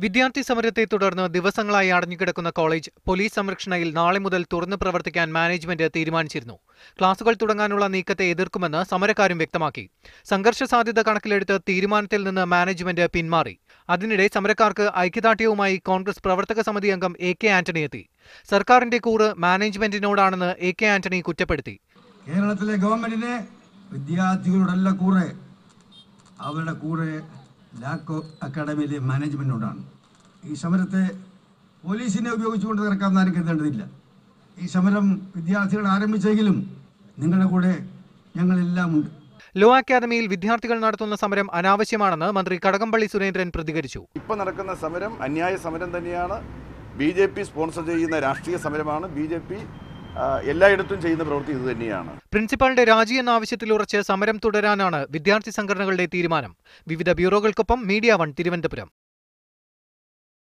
വിദ്യാർത്ഥി സമരത്തെ തുടർന്ന് ദിവസങ്ങളായി അടഞ്ഞുകിടക്കുന്ന കോളേജ് പോലീസ് സംരക്ഷണയിൽ നാളെ മുതൽ തുറന്നു പ്രവർത്തിക്കാൻ മാനേജ്മെന്റ് തീരുമാനിച്ചിരുന്നു. ക്ലാസുകൾ തുടങ്ങാനുള്ള നീക്കത്തെ എതിർക്കുമെന്ന് സമരക്കാരും വ്യക്തമാക്കി. സംഘർഷ സാധ്യത കണക്കിലെടുത്ത് തീരുമാനത്തിൽ നിന്ന് മാനേജ്മെന്റ് പിന്മാറി. അതിനിടെ സമരക്കാർക്ക് ഐക്യദാർഢ്യവുമായി കോൺഗ്രസ് പ്രവർത്തക സമിതി അംഗം എ കെ ആന്റണി എത്തി. സർക്കാരിന്റെ കൂറ് മാനേജ്മെന്റിനോടാണെന്ന് എ കെ ആന്റണി കുറ്റപ്പെടുത്തി. കേരളത്തിലെ ഗവൺമെന്റിനെ വിദ്യാർത്ഥികളുടെ കൂടെ അവരുടെ കൂടെ ലാക്കോ അക്കാഡമിയിലെ മാനേജ്മെന്റിനോടാണ് ഈ സമരത്തെ പോലീസിനെ ഉപയോഗിച്ചുകൊണ്ട് നടക്കാമെന്ന് ആരും കരുതേണ്ടതില്ല. ഈ സമരം വിദ്യാർത്ഥികൾ ആരംഭിച്ചെങ്കിലും നിങ്ങളുടെ കൂടെ ഞങ്ങളെല്ലാം ഉണ്ട്. ലോ അക്കാദമിയിൽ വിദ്യാർത്ഥികൾ നടത്തുന്ന സമരം അനാവശ്യമാണെന്ന് മന്ത്രി കടകംപള്ളി സുരേന്ദ്രൻ പ്രതികരിച്ചു. ഇപ്പൊ നടക്കുന്ന സമരം അന്യായ സമരം തന്നെയാണ്. ബി ജെ പി സ്പോൺസർ ചെയ്യുന്ന രാഷ്ട്രീയ സമരമാണ്. ബി ജെ പി എല്ലായിടത്തും ചെയ്യുന്ന പ്രവൃത്തി ഇത് തന്നെയാണ്. പ്രിൻസിപ്പാളിന്റെ രാജി എന്ന ആവശ്യത്തിലുറച്ച് സമരം തുടരാനാണ് വിദ്യാർത്ഥി സംഘടനകളുടെ തീരുമാനം. വിവിധ ബ്യൂറോകൾക്കൊപ്പം മീഡിയ വൺ തിരുവനന്തപുരം.